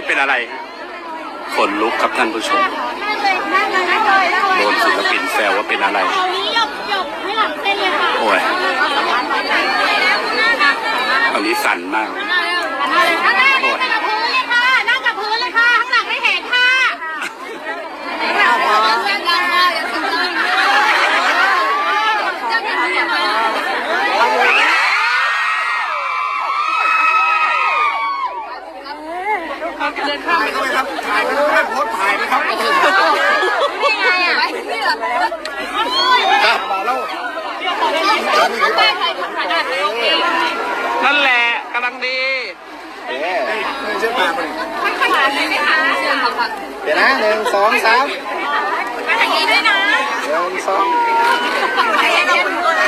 อะไรครับไม่ได้เป็นอะไรขนลุกครับท่านผู้ชมนั่งเลยนั่งเลยนั่งเลยนั่งเลยโดนศิลปินแซวว่าเป็นอะไรเอานี้หยบหยบให้หลังเส้นเลยค่ะโอ้ยตอนนี้สั่นมาก นั่งเลยนั่งเลยนั่งกับพื้นเลยค่ะ นั่งกับพื้นเลยค่ะ ข้างหลังไม่เห็นค่ะเดินข้าม ถ่ายเข้าไปครับ ถ่ายไปด้วยให้โพสต์ถ่ายไหมครับ นี่ไงอะนี่เหรอ ครับบอกแล้ว ต้องไปถ่ายถ่ายได้โอเคนั่นแหละกำลังดีเอ๊ะไม่ใช่มาคนค่อยๆถ่ายได้ไหมคะเดี๋ยวนะหนึ่งสองสามมาถ่ายนี้ด้วยนะหนึ่งสองถ่ายให้เราดูนะ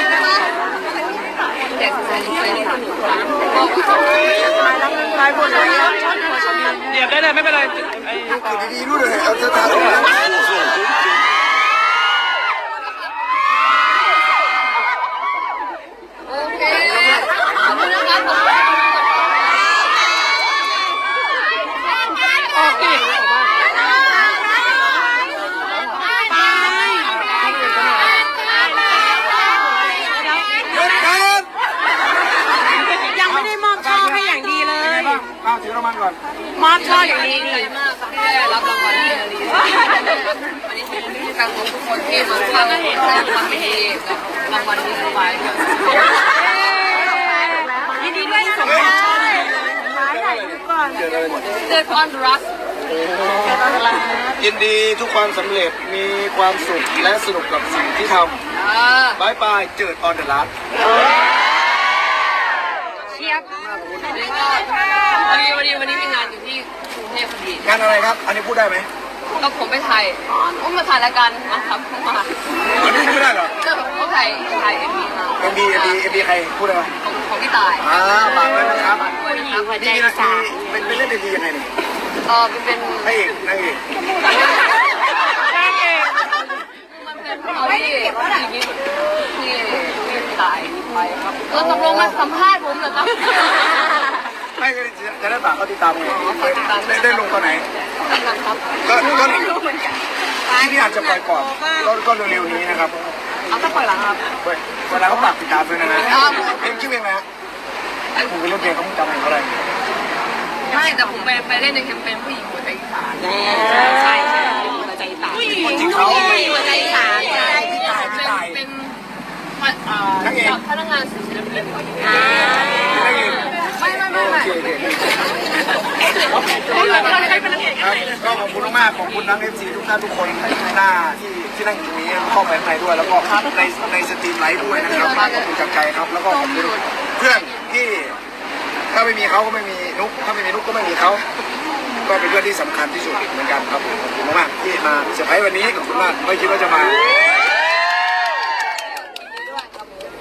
เหยียบได้เลยไม่เป็นไรไอ้คือดีๆรู้เลยเอาเธอถ่ายโอเคขอบคุณนะครับออกดิ หยุดครับ ยังไม่ได้มอบช่อให้อย่างดีเลย บ้างเอาถือรางวัล ก่อนมอบช่ออย่างดีดีมากที่ได้รับรางวัลที่ดีวันนี้ขอบคุณที่การของทุกคนที่มาฟังเห็นและทำให้ดีกับรางวัลนี้ไปด้วยยินดีด้วยที่ส่งมอบช่อให้เลยถ่ายรูก่อนเดี๋ยวเลยเจอคอนรักยินดีทุกความสำเร็จมีความสุขและสนุกกับสิ่งที่ทำบายบายเจิดออนเดอะลัส เชียบแล้วก็วันนี้วันนี้วันนี้มีงานอยู่ที่กรุงเทพพ อดีงานอะไรครับ อันนี้พูดได้ไหมก็ผมไปถ่ายอุ้มมาถ่ายรายการมาครับมาอันนี้พูดไม่ได้เหรอก็เขาถ่ายถ่ายเอ็มวีมาเอ็มบีเอ็มบีเอ็มบีใครพูดได้ไหมของของพี่ตายอ่าฝากไว้นะครับด้วยนะครับหัวใจนี่นะสายเป็นเป็นเล่นเอ็มบียังไงเนี่ยเออเป็นพระเอกนางเอกมันเป็นเอาที่ที่ที่ที่ตายไปครับแล้วตกลงมาสัมภาษณ์ผมเหรอครับ ไม่ก็จะได้ฝากเขาติดตามไงได้ได้ลงตอนไหนนะครับก็ก็ที่นี่อาจจะปล่อยก่อนก็ก็เร็วๆนี้นะครับเอาถ้าปล่อยหลังครับเว้ยเวลาเขาฝากติดตามด้วยนะนะเพลงชื่อเพลงอะไรฮะผมเป็นเล่นเพลงเขาจำเพลงเขาอะไรไม่แต่ผมไปไปเล่นในแคมเปญผู้หญิงหัวใจอีสานใช่ใช่หัวใจตายจริงเขาหัวใจสายพี่ตายพี่ตายเป็นเป็นพนักงานศิลปินน เคโอเคก็ขอบคุณมากขอบคุณทั้งเอฟซีทุกท่านทุกคนหน้าที่ที่นั่งอยู่ตรงนี้เข้าไปข้างในด้วย แล้วก็ในในสตรีมไลฟ์ด้วยนะครับขอบคุณจากใจครับ แล้วก็ขอบคุณเพื่อนที่ถ้าไม่มีเขาก็ไม่มีนุกถ้าไม่มีนุกก็ไม่มีเขาก็เป็นเพื่อนที่สำคัญที่สุดเหมือนกันครับขอบคุณมากๆที่มาเซอร์ไพรส์วันนี้ขอบคุณมากไม่คิดว่าจะมา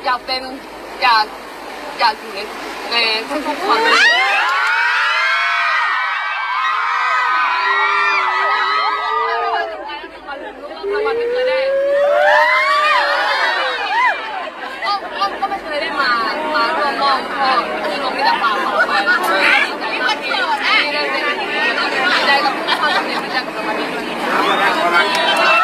อยากเป็นอยากอยากอยู่ใน ในทุกๆคนรางวัลไม่เคยได้ก็ก็ก็ไม่เคยได้มา มาร่วมมอบก็ที่ลงมิตรภาพของไปแล้วก็ดีใจที่ได้เป็นดีใจกับความสำเร็จดีใจกับรางวัลนี้ด้วย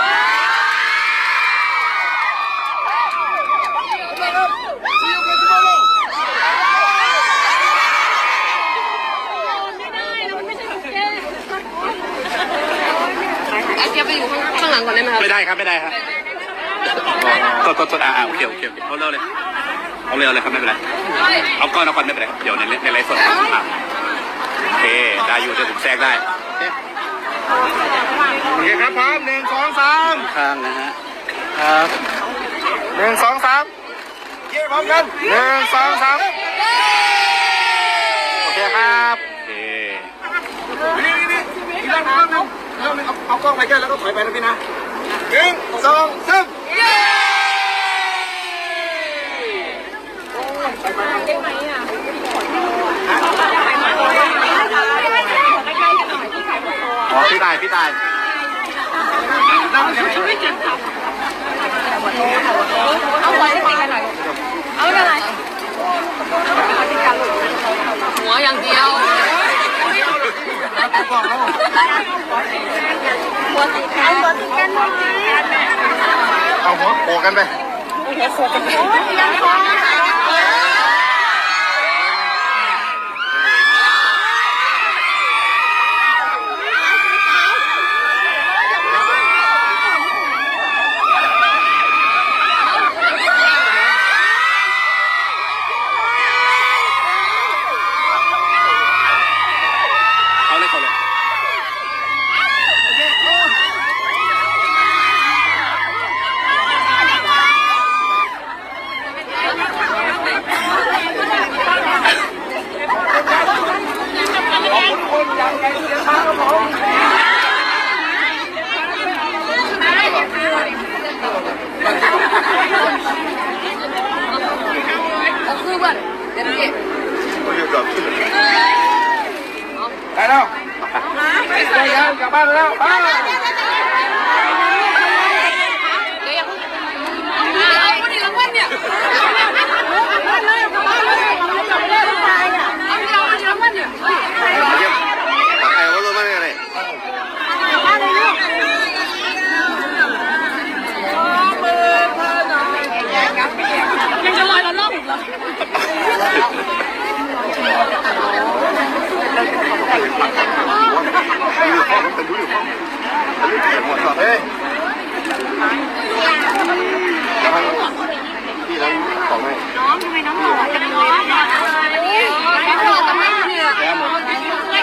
ไอ้เจี๊ยบไปอยู่ข้างหลังก่อนได้ไหมครับ ไม่ได้ครับไม่ได้ครับก็ก็ก็อ่าอ่าโอ เคโอเคโอเคเอาเร็วเลยเอาเร็วเลยครับไม่เป็นไรเอาก้อนเอาก้อนไม่เป็นไรเดี๋ยวในในไลฟ์สดครับอะโอเคได้อยู่เดี๋ยวผมแทรกได้โอเคครับพร้อมหนึ่งสองสามข้างนะฮะครับหนึ่งสองสามเย้พร้อมกันหนึ่งสองสามโอเคครับโอเคนี่นี่นี่อีกรอบหนึ่งรอบหนึ่งรอบหนึ่งเอาเอากล้องไปแค่แล้วก็ถอยไปนะพี่นะหนึ่งสองสาม ขอพี่ตายพี่ตายเอาไวให้กันหน่อยเอาอะไรหัวอย่างเดียวบอกหัวติกันหัวติกันเอาหัวโขกันไปหัวโขกันไป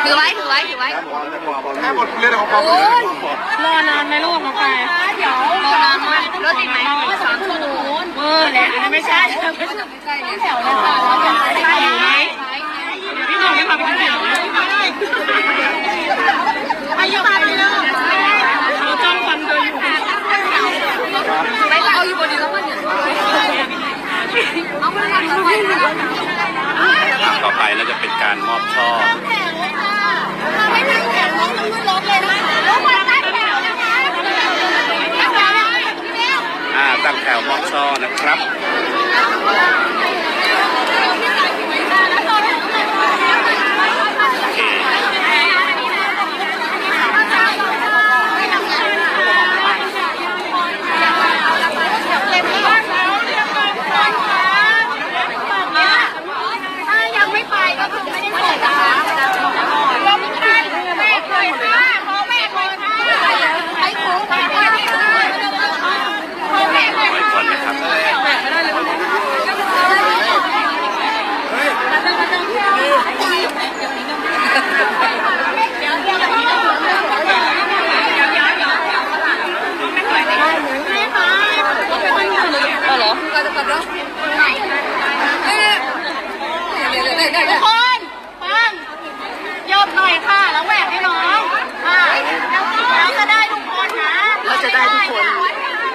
ถือไว้ถือไว้ถือไว้แค่หมดเรื่องของความรอนานไหมลูกน้องไปเดี๋ยวรอนานไหมรถติดไหมสามชั่วโมงเออเนี่ยไม่ใช่ไม่ใช่แถวนะคะรถติดไหม ต่อไปเราจะเป็นการมอบช่อตั้งแถวมอบช่อนะครับ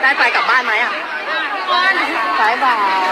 ได้ไปกลับบ้านไหมอะไปบ่าย